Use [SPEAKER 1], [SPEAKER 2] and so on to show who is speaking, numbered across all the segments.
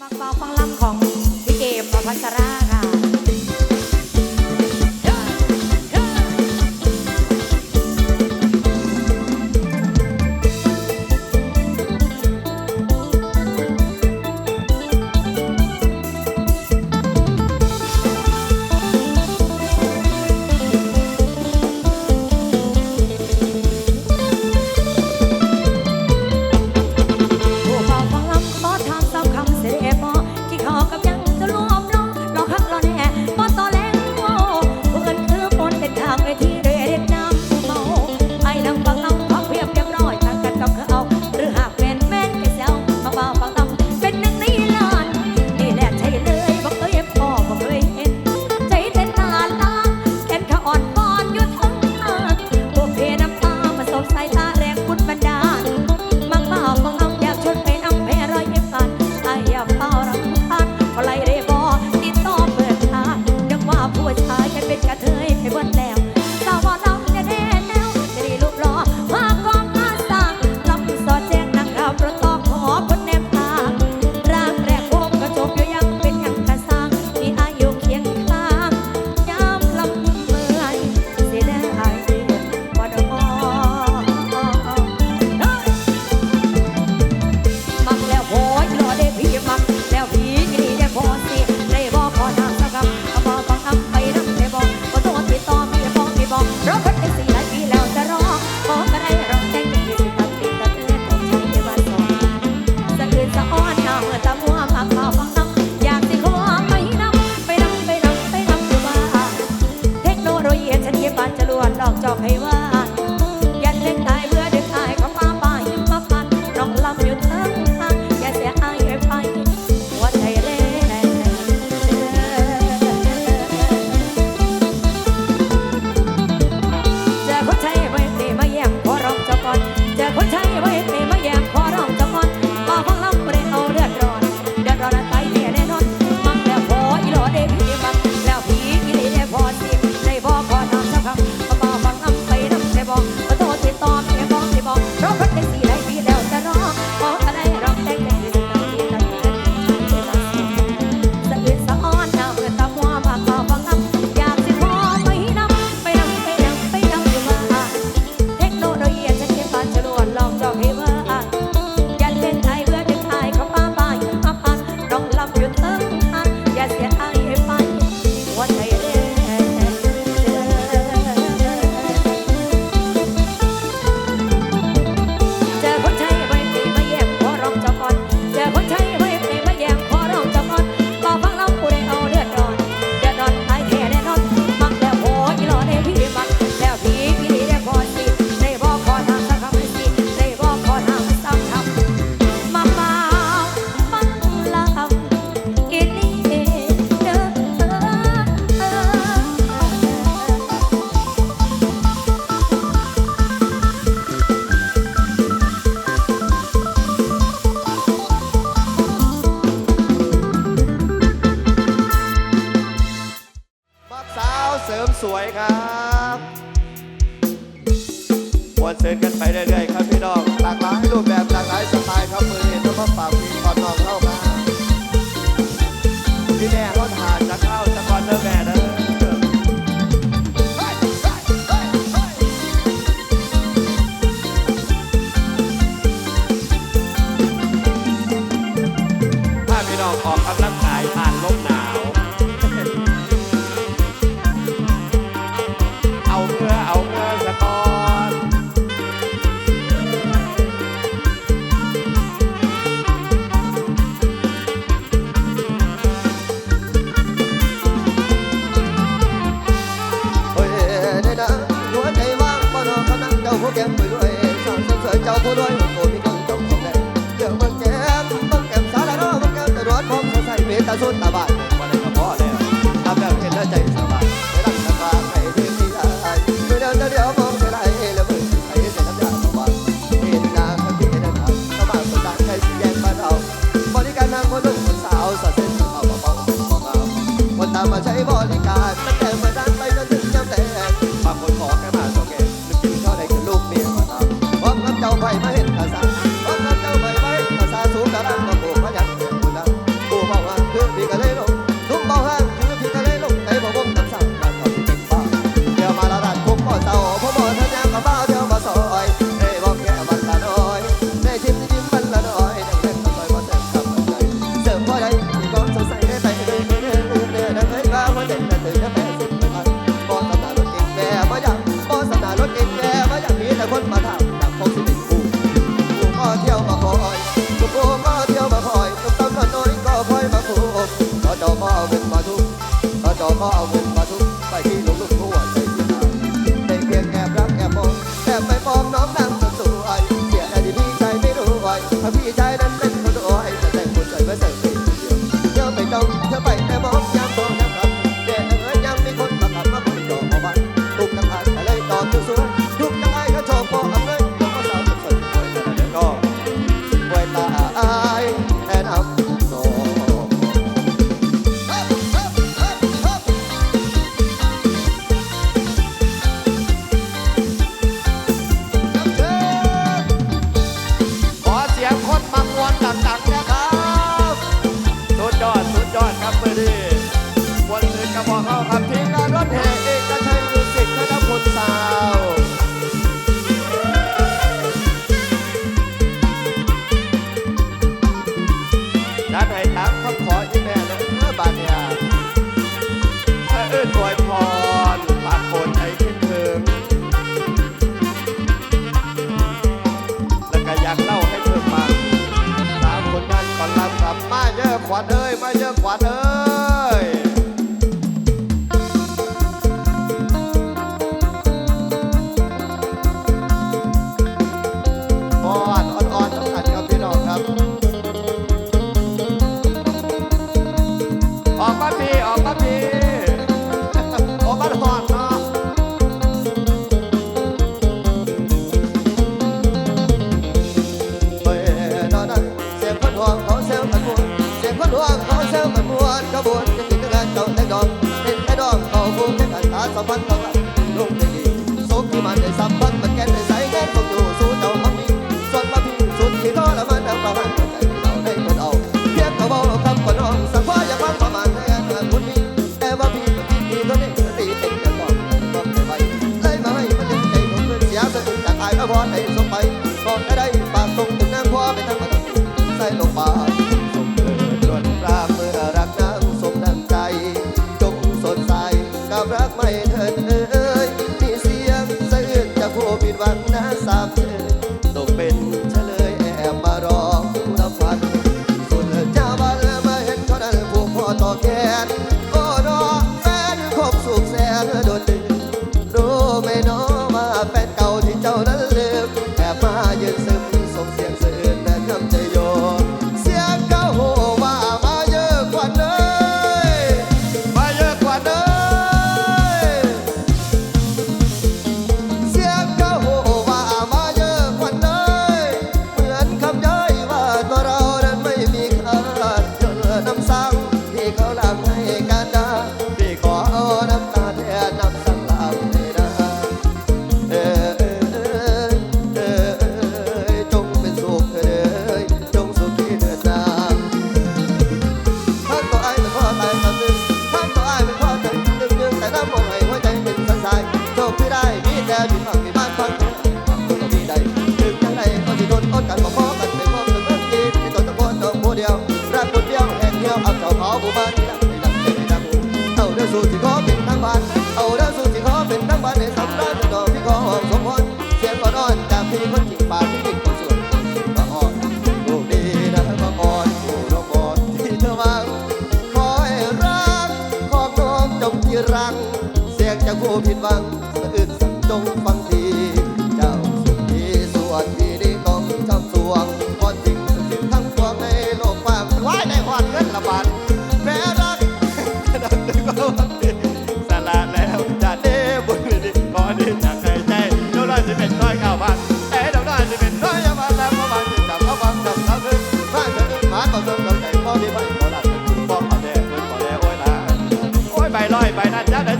[SPEAKER 1] มักเบาฟังล่ำของพี่เกมอภัสรา ดินกันไปเรื่อย ผู้แก้มไปด้วยสาวสวยเจ้าผู้ด้ว
[SPEAKER 2] ยคนมีกันจงสอ
[SPEAKER 3] งแดงเดี๋ยวมันแก้มต้องแก้มสาระน้อมัแก้มตะรอ
[SPEAKER 2] ดพร้อมใส่เม
[SPEAKER 3] ตตาสุดตาบาน chama. จะกูผิดหวังสะอึกสะดงฟัง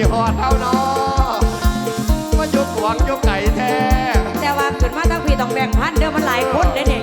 [SPEAKER 3] สิหอดเท่านอว่ายุกห
[SPEAKER 2] วงยุกไก่แท้
[SPEAKER 1] แต่ว่าขึ้นมาตั้งพี่ต้องแบ่งพันเดิมมันหลายคนเด้เนี่ย